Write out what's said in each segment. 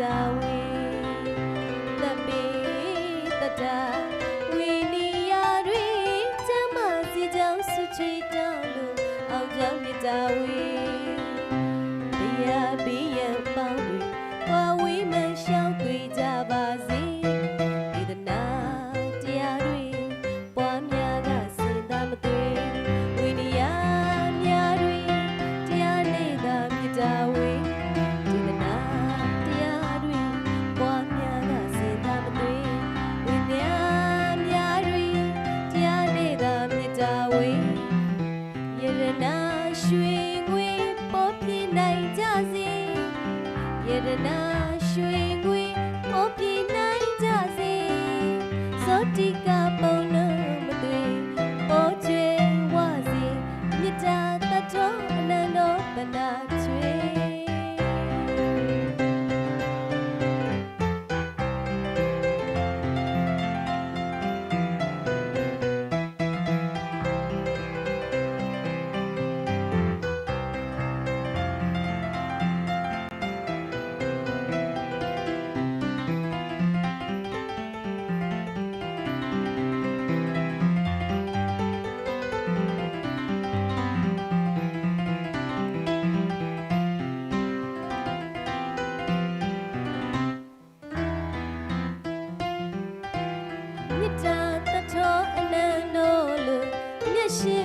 တဝေသပေတတဝီနီယာတွင်ကျမစီကြောင့်ဆုချေတောင်းလို့အောင်ကြောင့်မြတဝေ ယရနာရွှေငွေပေါ်ပြနိုင်ကြစေယရနာရွှေငွေပေါ်ပြနိုင်ကြစေသောတိက 谢。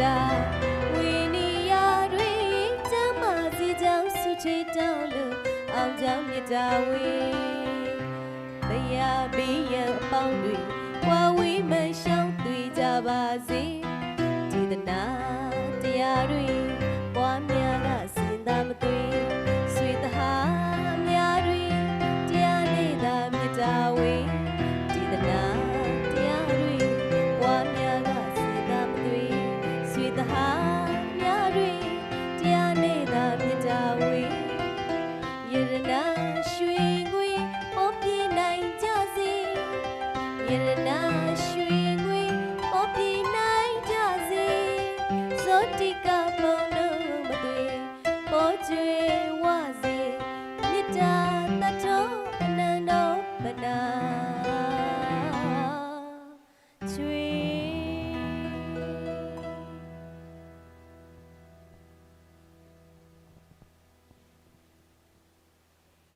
တာဝီနီယာတွေကျမ်းမာစေကြောင်းဆုချေတောင်းလို့အောင်ကြောင့်မြတ်တာဝေတရားဘေးရန်အပေါင်းတွေဝါဝေးမှရှောင်းတွေ့ကြပါစေ ကျွေဝစေမေတ္တာတထောအနန္တောပနာကျွေ